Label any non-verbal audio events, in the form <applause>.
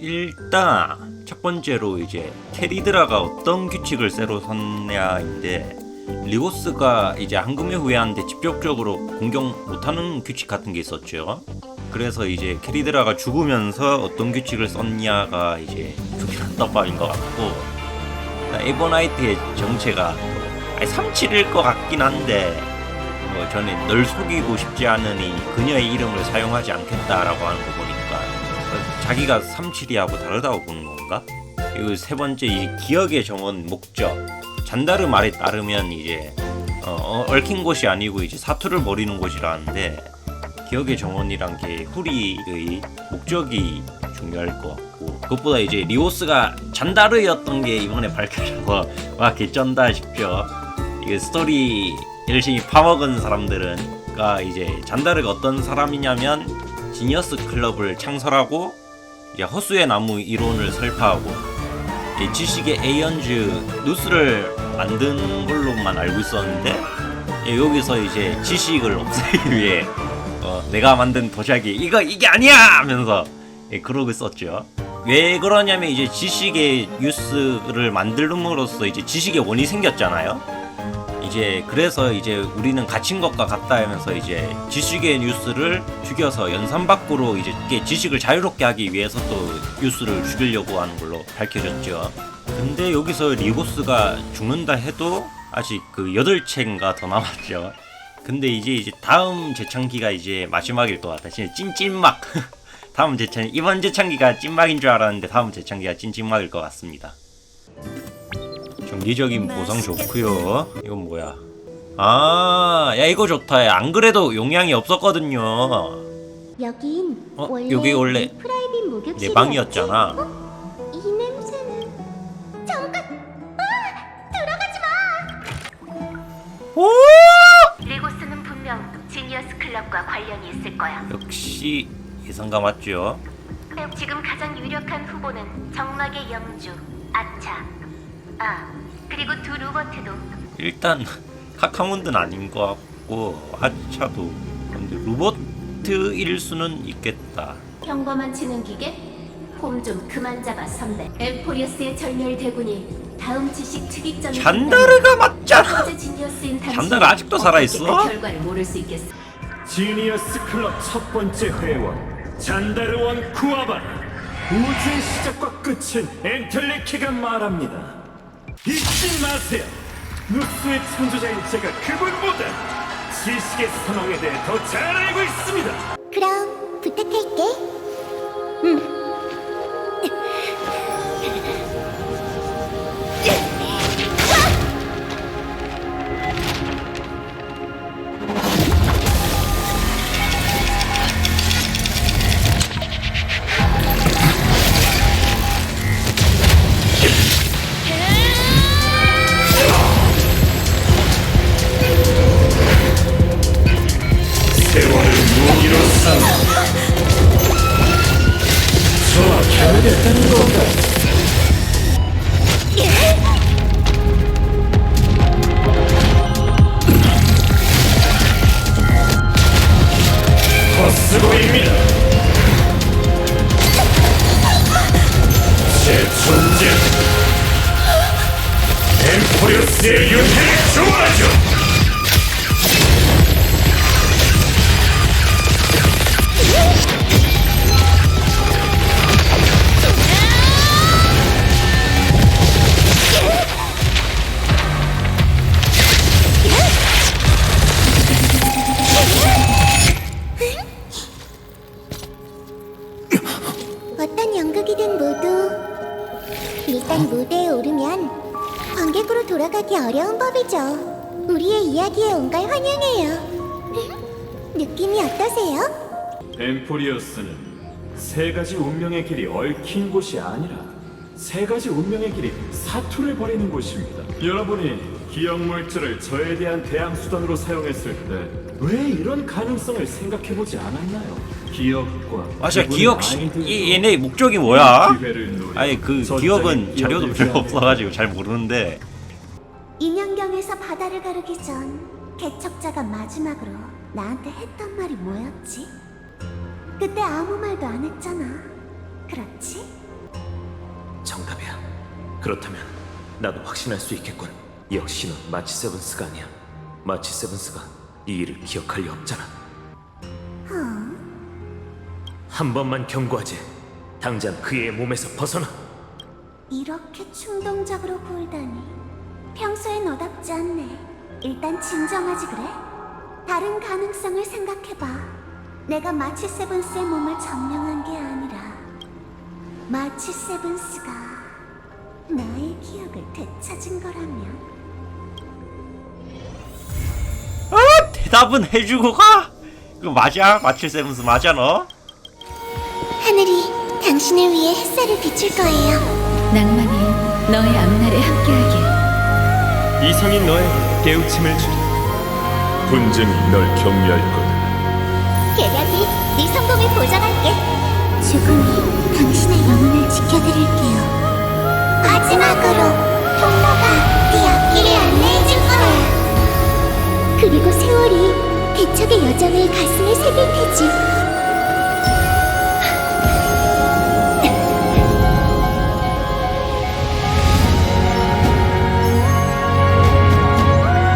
일단 첫 번째로 이제 캐리드라가 어떤 규칙을 새로 섰냐인데 리고스가 이제 황금의 후예한테 직접적으로 공격 못하는 규칙 같은 게 있었죠. 그래서 이제 캐리드라가 죽으면서 어떤 규칙을 썼냐가 이제 중요한 떡밥인 것 같고 에버나이트의 정체가 37일 것 같긴 한데 뭐 저는 널 속이고 싶지 않으니 그녀의 이름을 사용하지 않겠다라고 하는 거 보니까 어, 자기가 37이하고 다르다고 보는 건가? 그리고 세 번째 이 기억의 정원 목적 잔다르 말에 따르면 이제 어, 어, 얽힌 곳이 아니고 이제 사투를 벌이는 곳이라는데 기억의 정원이란 게 후리의 목적이 중요할 것 같고 그것보다 이제 리오스가 잔다르였던 게 이번에 밝혀져서 와 개쩐다 싶죠 이게 스토리 열심히 파먹은 사람들은가 이제 잔다르가 어떤 사람이냐면 지니어스 클럽을 창설하고 허수의 나무 이론을 설파하고 이 지식의 에이언즈 누스를 만든 걸로만 알고 있었는데 예, 여기서 이제 지식을 없애기 <laughs> 위해 어, 내가 만든 도자기 이거 이게 아니야 하면서 예, 그러고 있었죠. 왜 그러냐면 이제 지식의 뉴스를 만들므로써 이제 지식의 원이 생겼잖아요. 이제 그래서 이제 우리는 갇힌 것과 같다 하면서 이제 지식의 뉴스를 죽여서 연산 밖으로 이제 지식을 자유롭게 하기 위해서 또 뉴스를 죽이려고 하는 걸로 밝혀졌죠. 근데 여기서 리고스가 죽는다 해도 아직 그 여덟 채인가 더 남았죠. 근데 이제 이제 다음 재창기가 이제 마지막일 것 같아. 진짜 찐찐막. <laughs> 다음 재창 이번 재창기가 찐막인 줄 알았는데 다음 재창기가 찐찐막일 것 같습니다. 정기적인 보상 좋고요. 이건 뭐야? 아, 야 이거 좋다. 야, 안 그래도 용량이 없었거든요. 여긴 어, 원래 여기 원래 이 프라이빗 목욕실이었지? 내 방이었잖아. 어? 이 냄새는 잠깐 아! 들어가지 마 오! 리고스는 분명 지니어스 클럽과 관련이 있을 거야 역시 예상가 맞죠? 지금 가장 유력한 후보는 정막의 영주 아차 아 그리고 두 로버트도 일단 카카문드는 아닌 것 같고 하차도 근데 로버트 일 수는 있겠다. 평범한 지능 기계? 폼 좀 그만 잡아 선배 엠포리어스의 절멸 대군이 다음 지식 특이점을 잔다르가 맞잖아. 현재 지니어스인 당신 잔다르 아직도 살아있어? 그 결과를 모를 수 있겠어 지니어스 클럽 첫 번째 회원 잔다르원 쿠아바라 우주의 시작과 끝은 엔텔레키가 말합니다 잊지 마세요 누스의 창조자인 제가 그분보다 지식의 선왕에 대해 더 잘 알고 있습니다 그럼 부탁할게. 음. 제 존재 엠포리우스의 윤회를 좋아하죠 돌아가기 어려운 법이죠. 우리의 이야기에 온 걸 환영해요. 느낌이 어떠세요? 엠포리어스는 세 가지 운명의 길이 얽힌 곳이 아니라 세 가지 운명의 길이 사투를 벌이는 곳입니다. 여러분이 기억 물질을 저에 대한 대항 수단으로 사용했을 때 왜 이런 가능성을 생각해 보지 않았나요? 기억과 맞아 기분의 기억 시, 이 얘네 목적이 뭐야? 아니 그 기억은 자료도 별로 없어가지고 잘 모르는데 인형경에서 바다를 가르기 전 개척자가 마지막으로 나한테 했던 말이 뭐였지? 그때 아무 말도 안 했잖아. 그렇지? 그렇다면 나도 확신할 수 있겠군. 역시 넌 마치 세븐스가 아니야. 마치 세븐스가 이 일을 기억할 리 없잖아. 한 번만 경고하지. 당장 그의 몸에서 벗어나. 이렇게 충동적으로 굴다니 평소에 너답지 않네 일단 진정하지 그래? 다른 가능성을 생각해봐 내가 마치 세븐스의 몸을 점령한 게 아니라 마치 세븐스가 나의 기억을 되찾은 거라면 대답은 해주고 가. 그 맞아? 마칠 세븐스 맞아 너? 하늘이 당신을 위해 햇살을 비출 거예요 낭만이 너의 앞날에 함께하길. 이성이 너의 깨우침을 주리 분쟁이 널 격려할 거다 계략이 네 성공을 보장할게. 죽음이 당신의 영혼을 지켜드릴게요. 마지막으로 통로가 네 앞길을 안내해줄 거야. 그리고 세월이 개척의 여정을 가슴에